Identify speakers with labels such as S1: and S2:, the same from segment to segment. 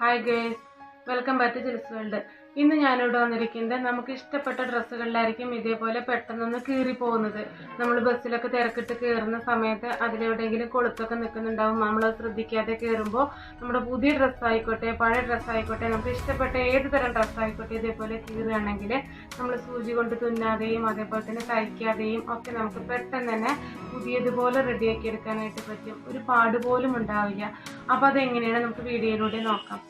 S1: Hi guys welcome back to Jils world ഇന്ന് ഞാനിവിടെ വന്നിരിക്കുന്നത് നമുക്ക് ഇഷ്ടപ്പെട്ട ഡ്രസ്സുകളിലായിരിക്കും ഇതേപോലെ പെട്ടെന്നൊന്ന് കീറി പോകുന്നത്. നമ്മൾ ബസ്സിലൊക്കെ തിരക്കിട്ട് കയറുന്ന സമയത്ത് അതിലെവിടെയെങ്കിലും കൊളുത്തൊക്കെ നിൽക്കുന്നുണ്ടാവും. നമ്മൾ ശ്രദ്ധിക്കാതെ കയറുമ്പോൾ നമ്മുടെ പുതിയ ഡ്രസ്സായിക്കോട്ടെ പഴയ ഡ്രസ്സായിക്കോട്ടെ നമുക്ക് ഇഷ്ടപ്പെട്ട ഏത് തരം ഡ്രസ്സായിക്കോട്ടെ ഇതേപോലെ കീറുകയാണെങ്കിൽ നമ്മൾ സൂചി കൊണ്ട് തുന്നാതെയും അതേപോലെ തന്നെ തയ്ക്കാതെയും ഒക്കെ നമുക്ക് പെട്ടെന്ന് തന്നെ പുതിയതുപോലെ റെഡിയാക്കി എടുക്കാനായിട്ട് പറ്റും. ഒരു പാട് പോലും ഉണ്ടാവില്ല. അപ്പോൾ അതെങ്ങനെയാണ് നമുക്ക് വീഡിയോയിലൂടെ നോക്കാം.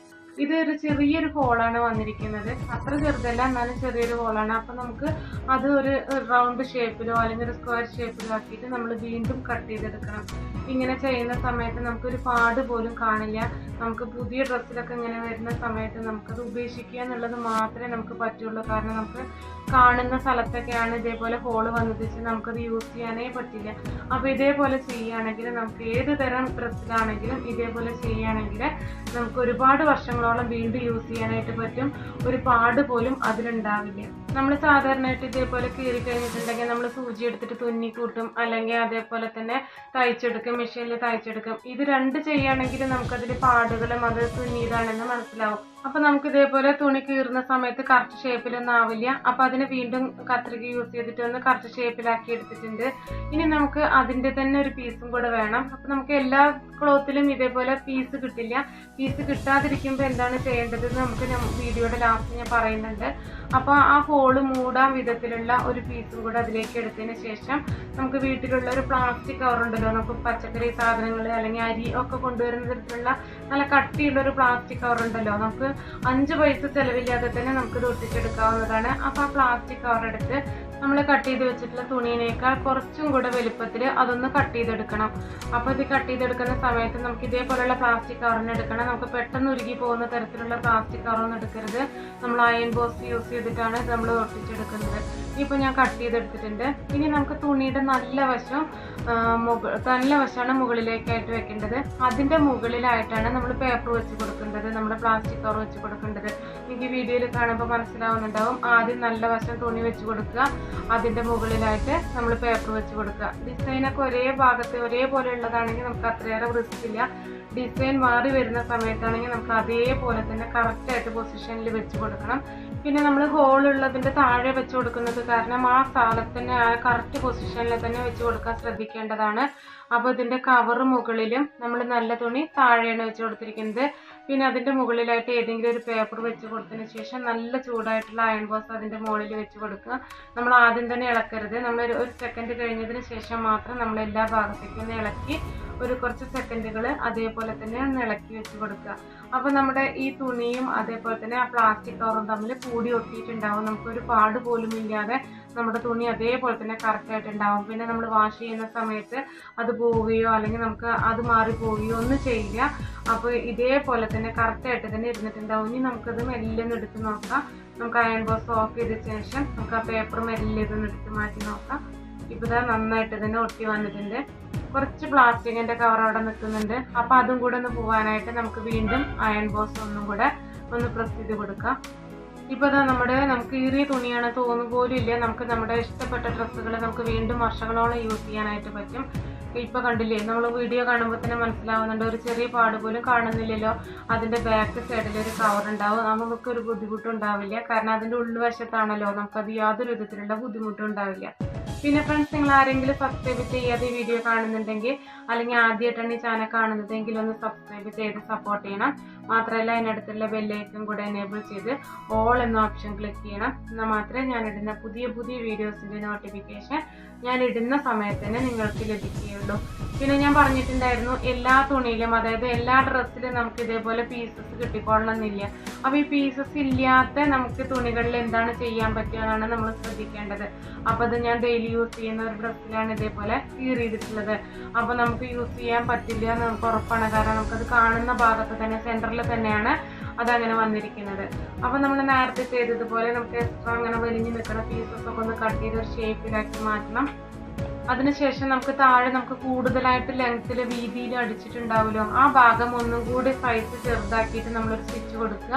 S1: ഇത് ഒരു ചെറിയൊരു ഹോളാണ് വന്നിരിക്കുന്നത്. അത്ര ചെറുതല്ല എന്നാലും ചെറിയൊരു ഹോളാണ് അപ്പൊ നമുക്ക് അത് ഒരു റൗണ്ട് ഷേപ്പിലോ അല്ലെങ്കിൽ ഒരു സ്ക്വയർ ഷേപ്പിലോ ആക്കിയിട്ട് നമ്മൾ വീണ്ടും കട്ട് ചെയ്തെടുക്കണം. ഇങ്ങനെ ചെയ്യുന്ന സമയത്ത് നമുക്കൊരു പാട് പോലും കാണില്ല. നമുക്ക് പുതിയ ഡ്രസ്സിലൊക്കെ ഇങ്ങനെ വരുന്ന സമയത്ത് നമുക്കത് ഉപേക്ഷിക്കുക എന്നുള്ളത് മാത്രമേ നമുക്ക് പറ്റുള്ളൂ. കാരണം നമുക്ക് കാണുന്ന സ്ഥലത്തൊക്കെയാണ് ഇതേപോലെ ഹോൾ വന്നത്. വെച്ച് നമുക്കത് യൂസ് ചെയ്യാനേ പറ്റില്ല. അപ്പോൾ ഇതേപോലെ ചെയ്യുകയാണെങ്കിൽ നമുക്ക് ഏത് തരം ഡ്രസ്സിലാണെങ്കിലും ഇതേപോലെ ചെയ്യുകയാണെങ്കിൽ നമുക്ക് ഒരുപാട് വർഷങ്ങളോളം വീണ്ടും യൂസ് ചെയ്യാനായിട്ട് പറ്റും. ഒരു പാട് പോലും അതിലുണ്ടാവില്ല. നമ്മൾ സാധാരണയായിട്ട് ഇതേപോലെ കീറി കഴിഞ്ഞിട്ടുണ്ടെങ്കിൽ നമ്മൾ സൂചി എടുത്തിട്ട് തുന്നി കൂട്ടും. അല്ലെങ്കിൽ അതേപോലെ തന്നെ തയ്ച്ചെടുക്കും മെഷീനിൽ തയ്ച്ചെടുക്കും. ഇത് രണ്ട് ചെയ്യുകയാണെങ്കിൽ നമുക്കതിൽ പാടുകളും അത് തുന്നിയതാണെന്ന് മനസ്സിലാവും. അപ്പൊ നമുക്ക് ഇതേപോലെ തുണി കീറുന്ന സമയത്ത് കറക്റ്റ് ഷേപ്പിലൊന്നും ആവില്ല. അപ്പൊ അതിന് വീണ്ടും കത്രിക യൂസ് ചെയ്തിട്ട് ഒന്ന് കറക്റ്റ് ഷേപ്പിലാക്കി എടുത്തിട്ടുണ്ട്. ഇനി നമുക്ക് അതിന്റെ തന്നെ ഒരു പീസും കൂടെ വേണം. അപ്പൊ നമുക്ക് എല്ലാ ക്ലോത്തിലും ഇതേപോലെ പീസ് കിട്ടില്ല. പീസ് കിട്ടാതിരിക്കുമ്പോൾ എന്താണ് ചെയ്യേണ്ടത് നമുക്ക് വീഡിയോയുടെ ലാസ്റ്റ് ഞാൻ പറയുന്നുണ്ട്. അപ്പൊ ആ ഹോൾ മൂടാൻ വിധത്തിലുള്ള ഒരു പീസും കൂടെ അതിലേക്ക് എടുത്തതിന് ശേഷം നമുക്ക് വീട്ടിലുള്ള ഒരു പ്ലാസ്റ്റിക് കവറുണ്ടല്ലോ നമുക്ക് പച്ചക്കറി സാധനങ്ങൾ അല്ലെങ്കിൽ അരി ഒക്കെ കൊണ്ടുവരുന്ന തരത്തിലുള്ള നല്ല കട്ടിയുള്ള ഒരു പ്ലാസ്റ്റിക് കവർ ഉണ്ടല്ലോ. നമുക്ക് അഞ്ച് പൈസ ചിലവില്ലാതെ തന്നെ നമുക്ക് ഇത് ഒട്ടിച്ചെടുക്കാവുന്നതാണ് അപ്പോൾ ആ പ്ലാസ്റ്റിക് കവർ എടുത്ത് നമ്മൾ കട്ട് ചെയ്ത് വെച്ചിട്ടുള്ള തുണീനേക്കാൾ കുറച്ചും കൂടെ വലുപ്പത്തിൽ അതൊന്ന് കട്ട് ചെയ്തെടുക്കണം. അപ്പോൾ ഇത് കട്ട് ചെയ്തെടുക്കുന്ന സമയത്ത് നമുക്ക് ഇതേപോലെയുള്ള പ്ലാസ്റ്റിക് കവറിന് എടുക്കണം. നമുക്ക് പെട്ടെന്ന് ഉരുകി പോകുന്ന തരത്തിലുള്ള പ്ലാസ്റ്റിക് കവറൊന്നും എടുക്കരുത്. നമ്മൾ അയൺ ബോക്സ് യൂസ് ചെയ്തിട്ടാണ് നമ്മൾ ഒട്ടിച്ചെടുക്കുന്നത്. ഇപ്പോൾ ഞാൻ കട്ട് ചെയ്തെടുത്തിട്ടുണ്ട്. ഇനി നമുക്ക് തുണിയുടെ നല്ല വശം ആ, മുക നല്ല വശമാണ് മുകളിലേക്കായിട്ട് വെക്കേണ്ടത്. അതിന്റെ മുകളിലായിട്ടാണ് നമ്മൾ പേപ്പർ വെച്ച് കൊടുക്കേണ്ടത്. നമ്മുടെ പ്ലാസ്റ്റിക് കവർ വെച്ച് കൊടുക്കേണ്ടത്. എനിക്ക് വീഡിയോയിൽ കാണുമ്പോൾ മനസ്സിലാവുന്നുണ്ടാവും. ആദ്യം നല്ല വശം തുണി വെച്ച് കൊടുക്കുക. അതിന്റെ മുകളിലായിട്ട് നമ്മൾ പേപ്പർ വെച്ച് കൊടുക്കുക. ഡിസൈനൊക്കെ ഒരേ ഭാഗത്ത് ഒരേപോലെ ഉള്ളതാണെങ്കിൽ നമുക്ക് അത്രയേറെ ഇല്ല. ഡിസൈൻ മാറി വരുന്ന സമയത്താണെങ്കിൽ നമുക്ക് അതേപോലെ തന്നെ കറക്റ്റായിട്ട് പൊസിഷനിൽ വെച്ച് കൊടുക്കണം. പിന്നെ നമ്മൾ ഹോളുള്ളതിന്റെ താഴെ വെച്ച് കൊടുക്കുന്നത് കാരണം ആ സ്ഥലത്തിന് ആ കറക്റ്റ് പൊസിഷനിൽ തന്നെ വെച്ച് കൊടുക്കാൻ ശ്രദ്ധിക്കേണ്ടതാണ്. അപ്പോൾ ഇതിന്റെ കവർ മുകളിലും നമ്മൾ നല്ല തുണി താഴെയാണ് വെച്ച് കൊടുത്തിരിക്കുന്നത്. പിന്നെ അതിന്റെ മുകളിലായിട്ട് ഏതെങ്കിലും ഒരു പേപ്പർ വെച്ച് കൊടുത്തതിന് ശേഷം നല്ല ചൂടായിട്ടുള്ള അയൺ ബോക്സ് അതിന്റെ മുകളിൽ വെച്ച് കൊടുക്കുക. നമ്മൾ ആദ്യം തന്നെ ഇളക്കരുത്. നമ്മൾ ഒരു- സെക്കൻഡ് കഴിഞ്ഞതിന് ശേഷം മാത്രം നമ്മൾ എല്ലാ ഭാഗത്തേക്കും ഇളക്കി ഒരു കുറച്ച് സെക്കൻഡുകൾ അതേപോലെ തന്നെ ഒന്ന് ഇളക്കി വെച്ച് കൊടുക്കുക. അപ്പോൾ നമ്മുടെ ഈ തുണിയും അതേപോലെ തന്നെ ആ പ്ലാസ്റ്റിക് കവറും തമ്മിൽ കൂടി ഒട്ടിയിട്ടുണ്ടാവും. നമുക്കൊരു പാട് പോലും ഇല്ലാതെ നമ്മുടെ തുണി അതേപോലെ തന്നെ കറക്റ്റ് ആയിട്ടുണ്ടാവും പിന്നെ നമ്മൾ വാഷ് ചെയ്യുന്ന സമയത്ത് അത് പോവുകയോ അല്ലെങ്കിൽ നമുക്ക് അത് മാറി പോവുകയോ ഒന്നും ചെയ്യില്ല. അപ്പോൾ ഇതേപോലെ തന്നെ കറക്റ്റ് ആയിട്ട് തന്നെ ഇരുന്നിട്ടുണ്ടാവും. ഇനി നമുക്കത് മെല്ലെ എടുത്ത് നോക്കാം. നമുക്ക് അയൺ ബോക്സ് ഓഫ് ചെയ്ത ശേഷം നമുക്ക് ആ പേപ്പർ മെല്ലെ ഇതൊന്ന് എടുത്ത് മാറ്റി നോക്കാം. ഇപ്പോൾ ഇതാ നന്നായിട്ട് തന്നെ ഒട്ടി വന്നിട്ടുണ്ട്. കുറച്ച് പ്ലാസ്റ്റിക്കിന്റെ കവർ അവിടെ നിൽക്കുന്നുണ്ട്. അപ്പൊ അതും കൂടെ ഒന്ന് പോകാനായിട്ട് നമുക്ക് വീണ്ടും അയൺ ബോക്സ് ഒന്നും കൂടെ ഒന്ന് പ്രസ് ചെയ്ത് കൊടുക്കാം. ഇപ്പൊ ഇതാ നമ്മുടെ നമുക്ക് ഈറിയ തുണിയാണ് തോന്നു പോലും ഇല്ല. നമുക്ക് നമ്മുടെ ഇഷ്ടപ്പെട്ട ഡ്രസ്സുകൾ നമുക്ക് വീണ്ടും വർഷങ്ങളോളം യൂസ് ചെയ്യാനായിട്ട് പറ്റും. ഇപ്പൊ കണ്ടില്ലേ നമ്മൾ വീഡിയോ കാണുമ്പോൾ തന്നെ മനസ്സിലാവുന്നുണ്ട്. ഒരു ചെറിയ പാട് പോലും കാണുന്നില്ലല്ലോ. അതിന്റെ ബാക്ക് സൈഡിൽ ഒരു കവർ ഉണ്ടാവും. നമുക്ക് ഒരു ബുദ്ധിമുട്ടുണ്ടാവില്ല കാരണം അതിന്റെ ഉൾവശത്താണല്ലോ നമുക്കത് യാതൊരു വിധത്തിലുള്ള ബുദ്ധിമുട്ടും ഉണ്ടാവില്ല. പിന്നെ ഫ്രണ്ട്സ് നിങ്ങൾ ആരെങ്കിലും സബ്സ്ക്രൈബ് ചെയ്യാതെ വീഡിയോ കാണുന്നുണ്ടെങ്കിൽ അല്ലെങ്കിൽ ആദ്യമായിട്ടാണ് ഈ ചാനൽ കാണുന്നതെങ്കിൽ ഒന്ന് സബ്സ്ക്രൈബ് ചെയ്ത് സപ്പോർട്ട് ചെയ്യണം. മാത്രമല്ല അതിനടുത്തുള്ള ബെല്ലൈക്കും കൂടെ എനേബിൾ ചെയ്ത് ഓൾ എന്ന ഓപ്ഷൻ ക്ലിക്ക് ചെയ്യണം. എന്നാൽ മാത്രമേ ഞാൻ ഇടുന്ന പുതിയ പുതിയ വീഡിയോസിന്റെ നോട്ടിഫിക്കേഷൻ ഞാൻ ഇടുന്ന സമയത്ത് തന്നെ നിങ്ങൾക്ക് ലഭിക്കുകയുള്ളൂ. പിന്നെ ഞാൻ പറഞ്ഞിട്ടുണ്ടായിരുന്നു എല്ലാ തുണിയിലും അതായത് എല്ലാ ഡ്രസ്സിലും നമുക്ക് ഇതേപോലെ പീസസ് കിട്ടിക്കൊള്ളണമെന്നില്ല അപ്പോൾ ഈ പീസസ് ഇല്ലാത്ത നമുക്ക് തുണികളിൽ എന്താണ് ചെയ്യാൻ പറ്റുക എന്നാണ് നമ്മൾ ശ്രദ്ധിക്കേണ്ടത്. അപ്പോൾ അത് ഞാൻ ഡെയിലി യൂസ് ചെയ്യുന്ന ഒരു ഡ്രസ്സിലാണ് ഇതേപോലെ കീറിയിട്ടുള്ളത് അപ്പോൾ നമുക്ക് യൂസ് ചെയ്യാൻ പറ്റില്ല എന്ന് നമുക്ക് ഉറപ്പാണ്. കാരണം നമുക്കത് കാണുന്ന ഭാഗത്ത് തന്നെ സെന്ററിൽ തന്നെയാണ് അതങ്ങനെ വന്നിരിക്കുന്നത്. അപ്പോൾ നമ്മൾ നേരത്തെ ചെയ്തതുപോലെ നമുക്ക് എക്സ്ട്രാ അങ്ങനെ വലിഞ്ഞു നിൽക്കുന്ന പീസസ് ഒക്കെ ഒന്ന് കട്ട് ചെയ്ത് ഒരു ഷേപ്പിലാക്കി മാറ്റണം. അതിനുശേഷം നമുക്ക് താഴെ നമുക്ക് കൂടുതലായിട്ട് ലെങ്ത്തിൽ വീതിയിൽ അടിച്ചിട്ടുണ്ടാവുമല്ലോ. ആ ഭാഗം ഒന്നും കൂടി സൈസ് ചെറുതാക്കിയിട്ട് നമ്മളൊരു സ്റ്റിച്ച് കൊടുക്കുക.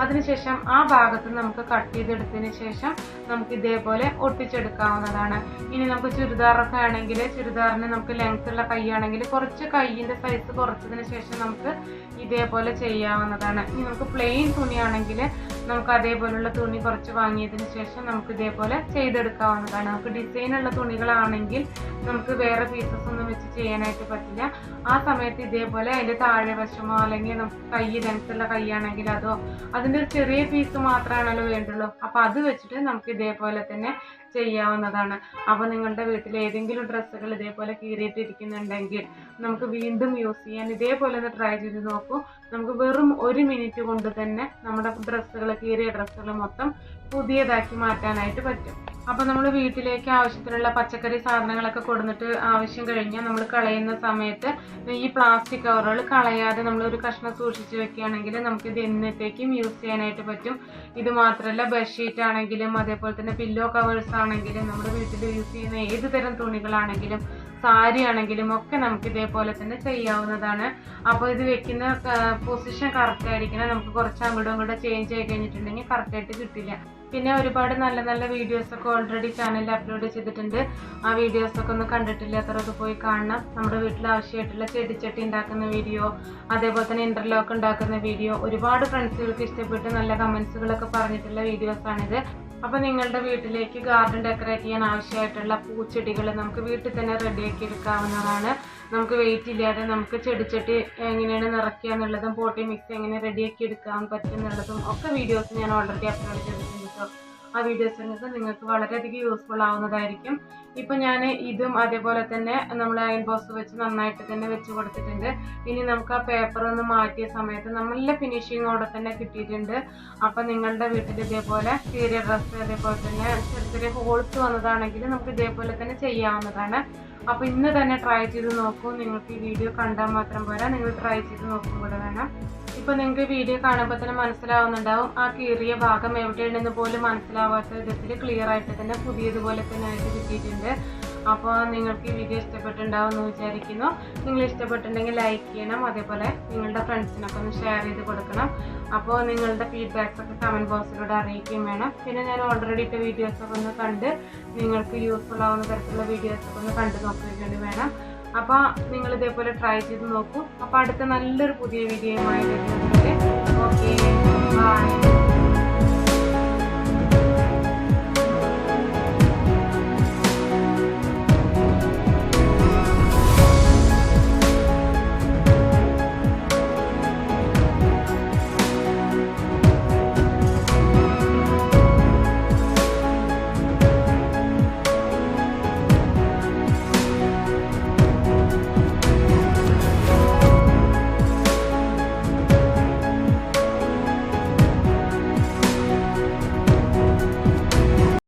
S1: അതിനുശേഷം ആ ഭാഗത്ത് നമുക്ക് കട്ട് ചെയ്തെടുത്തതിന് ശേഷം നമുക്ക് ഇതേപോലെ ഒട്ടിച്ചെടുക്കാവുന്നതാണ്. ഇനി നമുക്ക് ചുരിദാറൊക്കെ ആണെങ്കിൽ ചുരിദാറിന് നമുക്ക് ലെങ്ത് ഉള്ള കൈയാണെങ്കിൽ കുറച്ച് കൈയിന്റെ സൈസ് കുറച്ചതിന് ശേഷം നമുക്ക് ഇതേപോലെ ചെയ്യാവുന്നതാണ്. ഇനി നമുക്ക് പ്ലെയിൻ തുണിയാണെങ്കിൽ നമുക്ക് അതേപോലുള്ള തുണി കുറച്ച് വാങ്ങിയതിന് ശേഷം നമുക്ക് ഇതേപോലെ ചെയ്തെടുക്കാവുന്നതാണ്. നമുക്ക് ഡിസൈൻ ഉള്ള തുണികളാണെങ്കിൽ നമുക്ക് വേറെ പീസസ് ഒന്നും വെച്ച് ചെയ്യാനായിട്ട് പറ്റില്ല. ആ സമയത്ത് ഇതേപോലെ അതിന്റെ താഴെ വശമോ അല്ലെങ്കിൽ നമുക്ക് കൈ ലെങ്ത്തുള്ള കൈയാണെങ്കിൽ അതോ അതിന്റെ ഒരു ചെറിയ പീസ് മാത്രമാണല്ലോ വേണ്ടുള്ളൂ. അപ്പോൾ അത് വെച്ചിട്ട് നമുക്ക് ഇതേപോലെ തന്നെ ചെയ്യാവുന്നതാണ്. അപ്പോൾ നിങ്ങളുടെ വീട്ടിൽ ഏതെങ്കിലും ഡ്രസ്സുകൾ ഇതേപോലെ കീറിയിട്ടിരിക്കുന്നുണ്ടെങ്കിൽ നമുക്ക് വീണ്ടും യൂസ് ചെയ്യാൻ ഇതേപോലെ ഒന്ന് ട്രൈ ചെയ്ത് നോക്കൂ. നമുക്ക് വെറും ഒരു മിനിറ്റ് കൊണ്ട് തന്നെ നമ്മുടെ ഡ്രസ്സുകൾ കീറിയ ഡ്രസ്സുകൾ മൊത്തം പുതിയതാക്കി മാറ്റാനായിട്ട് പറ്റും. അപ്പം നമ്മൾ വീട്ടിലേക്ക് ആവശ്യത്തിനുള്ള പച്ചക്കറി സാധനങ്ങളൊക്കെ കൊടുത്തിട്ട് ആവശ്യം കഴിഞ്ഞാൽ നമ്മൾ കളയുന്ന സമയത്ത് ഈ പ്ലാസ്റ്റിക് കവറുകൾ കളയാതെ നമ്മൾ ഒരു കഷ്ണം സൂക്ഷിച്ച് വെക്കുകയാണെങ്കിൽ നമുക്ക് ഇത് എന്നത്തേക്കും യൂസ് ചെയ്യാനായിട്ട് പറ്റും. ഇത് മാത്രമല്ല ബെഡ്ഷീറ്റ് ആണെങ്കിലും അതേപോലെ തന്നെ പില്ലോ കവേഴ്സ് ആണെങ്കിലും നമ്മുടെ വീട്ടിൽ യൂസ് ചെയ്യുന്ന ഏത് തരം തുണികളാണെങ്കിലും സാരി ആണെങ്കിലും ഒക്കെ നമുക്ക് ഇതേപോലെ തന്നെ ചെയ്യാവുന്നതാണ്. അപ്പോൾ ഇത് വെക്കുന്ന പൊസിഷൻ കറക്റ്റ് ആയിരിക്കണം. നമുക്ക് കുറച്ച് അങ്ങോട്ടും ഇങ്ങോട്ടും ചേഞ്ച് ആയി കഴിഞ്ഞിട്ടുണ്ടെങ്കിൽ കറക്റ്റായിട്ട് കിട്ടില്ല. പിന്നെ ഒരുപാട് നല്ല നല്ല വീഡിയോസ് ഒക്കെ ഓൾറെഡി ചാനലിൽ അപ്ലോഡ് ചെയ്തിട്ടുണ്ട്. ആ വീഡിയോസ് ഒക്കെ ഒന്ന് കണ്ടിട്ടില്ലാത്തവരൊക്കെ പോയി കാണണം. നമ്മുടെ വീട്ടിൽ ആവശ്യമായിട്ടുള്ള ചെടിച്ചട്ടി ഉണ്ടാക്കുന്ന വീഡിയോ അതേപോലെ തന്നെ ഇന്റർലോക്ക് ഉണ്ടാക്കുന്ന വീഡിയോ ഒരുപാട് ഫ്രണ്ട്സുകൾക്ക് ഇഷ്ടപ്പെട്ട് നല്ല കമന്റ്സുകളൊക്കെ പറഞ്ഞിട്ടുള്ള വീഡിയോസ് വീഡിയോസാണിത് അപ്പോൾ നിങ്ങളുടെ വീട്ടിലേക്ക് ഗാർഡൻ ഡെക്കറേറ്റ് ചെയ്യാൻ ആവശ്യമായിട്ടുള്ള പൂച്ചെടികൾ നമുക്ക് വീട്ടിൽ തന്നെ റെഡിയാക്കി എടുക്കാവുന്നതാണ്. നമുക്ക് വെയിറ്റ് ഇല്ലാതെ നമുക്ക് ചെടിച്ചട്ടി എങ്ങനെയാണ് നിറയ്ക്കുക എന്നുള്ളതും പോട്ടി മിക്സ് എങ്ങനെ റെഡിയാക്കി എടുക്കാൻ പറ്റും എന്നുള്ളതും ഒക്കെ വീഡിയോസ് ഞാൻ ഓൾറെഡി അപ്ലോഡ് ചെയ്തിട്ടുണ്ട് കേട്ടോ ആ വീഡിയോസ് നിങ്ങൾക്ക് വളരെയധികം യൂസ്ഫുൾ ആവുന്നതായിരിക്കും. ഇപ്പൊ ഞാൻ ഇതും അതേപോലെ തന്നെ നമ്മൾ അയൺ ബോക്സ് വെച്ച് നന്നായിട്ട് തന്നെ വെച്ച് കൊടുത്തിട്ടുണ്ട്. ഇനി നമുക്ക് ആ പേപ്പർ ഒന്ന് മാറ്റിയ സമയത്ത് നല്ല ഫിനിഷിങ്ങോടെ തന്നെ കിട്ടിയിട്ടുണ്ട്. അപ്പൊ നിങ്ങളുടെ വീട്ടിൽ ഇതേപോലെ ചെറിയ ഡ്രസ്സ് അതേപോലെ തന്നെ ചെറിയ ചെറിയ ഹോൾസ് വന്നതാണെങ്കിൽ നമുക്ക് ഇതേപോലെ തന്നെ ചെയ്യാവുന്നതാണ്. അപ്പൊ ഇന്ന് തന്നെ ട്രൈ ചെയ്ത് നോക്കൂ. നിങ്ങൾക്ക് ഈ വീഡിയോ കണ്ടാൽ മാത്രം പോരാ. നിങ്ങൾ ട്രൈ ചെയ്ത് നോക്കും കൂടെ വേണം. ഇപ്പൊ നിങ്ങൾക്ക് വീഡിയോ കാണുമ്പോൾ തന്നെ മനസ്സിലാവുന്നുണ്ടാവും. ആ കീറിയ ഭാഗം എവിടെയുണ്ടെന്ന് പോലും മനസ്സിലാവാത്ത വിധത്തിൽ ക്ലിയർ ആയിട്ട് തന്നെ പുതിയതുപോലെ തന്നെ ആയിട്ട് കിട്ടിയിട്ടുണ്ട്. അപ്പോൾ നിങ്ങൾക്ക് ഈ വീഡിയോ ഇഷ്ടപ്പെട്ടുണ്ടാവും എന്ന് വിചാരിക്കുന്നു. നിങ്ങൾ ഇഷ്ടപ്പെട്ടുണ്ടെങ്കിൽ ലൈക്ക് ചെയ്യണം. അതേപോലെ നിങ്ങളുടെ ഫ്രണ്ട്സിനൊക്കെ ഒന്ന് ഷെയർ ചെയ്ത് കൊടുക്കണം. അപ്പോൾ നിങ്ങളുടെ ഫീഡ്ബാക്സ് ഒക്കെ കമന്റ് ബോക്സിലൂടെ അറിയിക്കുകയും വേണം. പിന്നെ ഞാൻ ഓൾറെഡി ഇട്ട വീഡിയോസൊക്കെ ഒന്ന് കണ്ട് നിങ്ങൾക്ക് യൂസ്ഫുൾ ആവുന്ന തരത്തിലുള്ള വീഡിയോസൊക്കെ ഒന്ന് കണ്ടു നോക്കുകയും വേണം. അപ്പോൾ നിങ്ങൾ ഇതേപോലെ ട്രൈ ചെയ്ത് നോക്കൂ. അപ്പോൾ അടുത്ത നല്ലൊരു പുതിയ വീഡിയോയുമായി വരുന്നതിന്റെ ഓക്കെ ബൈ